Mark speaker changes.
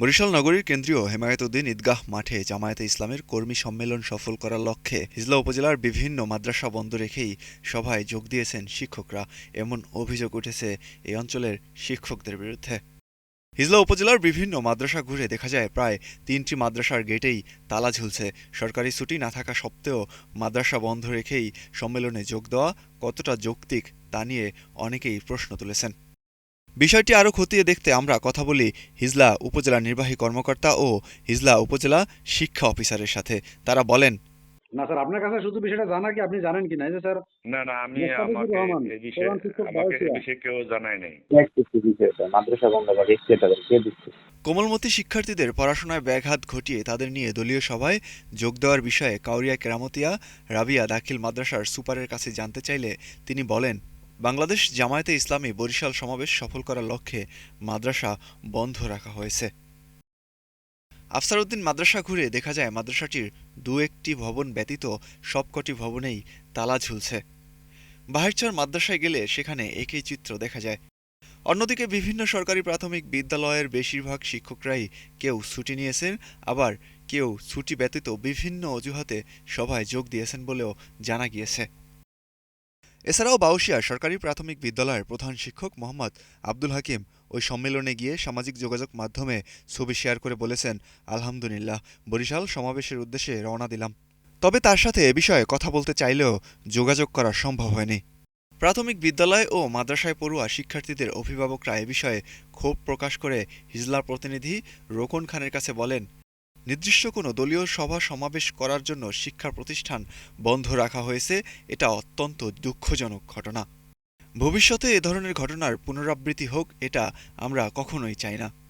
Speaker 1: বরিশাল নগরীর কেন্দ্রীয় হেমায়েতুদ্দিন ঈদগাহ মাঠে জামায়াতে ইসলামের কর্মী সম্মেলন সফল করার লক্ষ্যে হিজলা উপজেলার বিভিন্ন মাদ্রাসা বন্ধ রেখেই সভায় যোগ দিয়েছেন শিক্ষকরা। এমন অভিযোগ উঠেছে এই অঞ্চলের শিক্ষকদের বিরুদ্ধে। হিজলা উপজেলার বিভিন্ন মাদ্রাসা ঘুরে দেখা যায়, প্রায় তিনটি মাদ্রাসার গেটেই তালা ঝুলছে। সরকারি ছুটি না থাকা সত্ত্বেও মাদ্রাসা বন্ধ রেখেই সম্মেলনে যোগ দেওয়া কতটা যৌক্তিক তা নিয়ে অনেকেই প্রশ্ন তুলেছেন। বিষয়টি আরও খতিয়ে দেখতে আমরা কথা বলি হিজলা উপজেলা নির্বাহী কর্মকর্তা ও হিজলা উপজেলা শিক্ষা অফিসারের সাথে। তারা বলেন
Speaker 2: না স্যার আপনার কাছে শুধু বিষয়টা জানা কি আপনি জানেন কি না যে স্যার
Speaker 3: না না আমি আমাকে
Speaker 2: রহমান,
Speaker 3: এই বিষয়ে আমাকে এই বিষয়ে কেউ জানায় নাই।
Speaker 4: মাদ্রাসা বন্ধ করে ইস্তেটা কে দিচ্ছে?
Speaker 1: কোমলমতি শিক্ষার্থীদের পড়াশোনায় ব্যাঘাত ঘটিয়ে তাদের নিয়ে দলীয় সভায় যোগ দেওয়ার বিষয়ে কাউরিয়া কেরামতিয়া রাবিয়া দাখিল মাদ্রাসার সুপারের কাছে জানতে চাইলে তিনি বলেন বাংলাদেশ জামায়াতে ইসলামী বরিশাল সমাবেশ সফল করার লক্ষ্যে মাদ্রাসা বন্ধ রাখা হয়েছে। আফসারউদ্দিন মাদ্রাসা ঘুরে দেখা যায় মাদ্রাসাটির দু একটি ভবন ব্যতীত সবকটি ভবনেই তালা ঝুলছে। বাহিরচর মাদ্রাসায় গেলে সেখানে একই চিত্র দেখা যায়। অন্যদিকে বিভিন্ন সরকারি প্রাথমিক বিদ্যালয়ের বেশিরভাগ শিক্ষকরাই কেউ ছুটি নিয়েছেন, আবার কেউ ছুটি ব্যতীত বিভিন্ন অজুহাতে সভায় যোগ দিয়েছেন বলেও জানা গিয়েছে। এছাড়াও বাউশিয়া সরকারি প্রাথমিক বিদ্যালয়ের প্রধান শিক্ষক মোহাম্মদ আব্দুল হাকিম ওই সম্মেলনে গিয়ে সামাজিক যোগাযোগ মাধ্যমে ছবি শেয়ার করে বলেছেন, আলহামদুলিল্লাহ, বরিশাল সমাবেশের উদ্দেশ্যে রওনা দিলাম। তবে তার সাথে এ বিষয়ে কথা বলতে চাইলেও যোগাযোগ করা সম্ভব হয়নি। প্রাথমিক বিদ্যালয় ও মাদ্রাসায় পড়ুয়া শিক্ষার্থীদের অভিভাবকরা এ বিষয়ে ক্ষোভ প্রকাশ করে হিজলা প্রতিনিধি রোকন খানের কাছে বলেন নির্দিষ্ট কোনো দলীয় সভা সমাবেশ করার জন্য শিক্ষা প্রতিষ্ঠান বন্ধ রাখা হয়েছে। এটা অত্যন্ত দুঃখজনক ঘটনা। ভবিষ্যতে এ ধরনের ঘটনার পুনরাবৃত্তি হোক, এটা আমরা কখনোই চাই না।